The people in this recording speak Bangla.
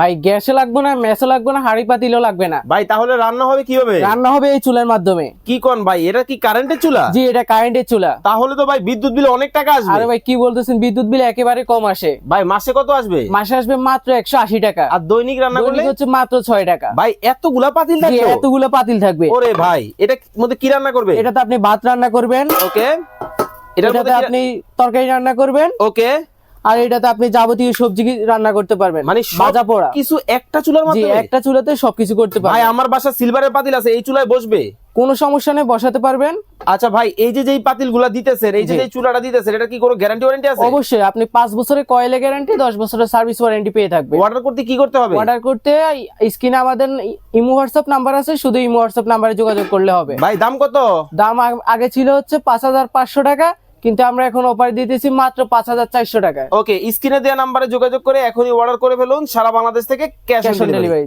ভাই গ্যাসে লাগবে না মেসে লাগবে না হাড়ি পাতিলও লাগবে না। ভাই তাহলে রান্না হবে কীভাবে? রান্না হবে এই চুলার মাধ্যমে। কি কোন ভাই এটা কি কারেন্টের চুলা? জি এটা কারেন্টের চুলা। তাহলে তো ভাই বিদ্যুৎ বিল অনেক টাকা আসবে। আরে ভাই কি বলতেছেন বিদ্যুৎ বিল একেবারে কম আসে। ভাই মাসে কত আসবে? মাসে আসবে মাত্র একশো আশি টাকা। আর দৈনিক রান্না করলে? হচ্ছে মাত্র ছয় টাকা। ভাই এতগুলা পাতিল থাকবে এতগুলো পাতিল থাকবে। ওরে ভাই এটা মধ্যে কি রান্না করবে? এটাতে আপনি ভাত রান্না করবেন। ওকে। এটাতে আপনি তরকারি রান্না করবেন। ওকে। আর এটাতে আপনি যাবতীয় সবজি রান্না করতে পারবেন? মানে ভাজা পোড়া। কিছু একটা চুলার জি মাধ্যমে? একটা চুলাতে সবকিছু করতে ভাই পারবেন আমার বাসা সিলভারের পাতিল আছে এই চুলায় বসবে? কোনো সমস্যা নেই বসাতে পারবেন। আচ্ছা ভাই এই যে যেই পাতিলগুলা দিতেছেন এই যে। যেই চুলাটা দিতেছেন এটা কি কোনো গ্যারান্টি ওয়ারেন্টি আছে? অবশ্যই আপনি পাঁচ বছরের কয়েলে গ্যারান্টি দশ বছরের সার্ভিস ওয়ারেন্টি পেয়ে থাকবেন। অর্ডার করতে কি করতে হবে? অর্ডার করতে স্ক্রিনে আমাদের ইমো হোয়াটসঅ্যাপ নাম্বার আছে শুধু ইমো হোয়াটসঅ্যাপ নাম্বারে যোগাযোগ করলে হবে। ভাই দাম কত? দাম আগে ছিল হচ্ছে পাঁচ হাজার পাঁচশো টাকা কিন্তু আমরা এখন অফার দিতেছি মাত্র পাঁচ হাজার চারশো টাকায়। ওকে স্ক্রিনে দেওয়া নাম্বারে যোগাযোগ করে এখনই অর্ডার করে ফেলুন সারা বাংলাদেশ থেকে ক্যাশ ক্যাশ অন ডেলিভারি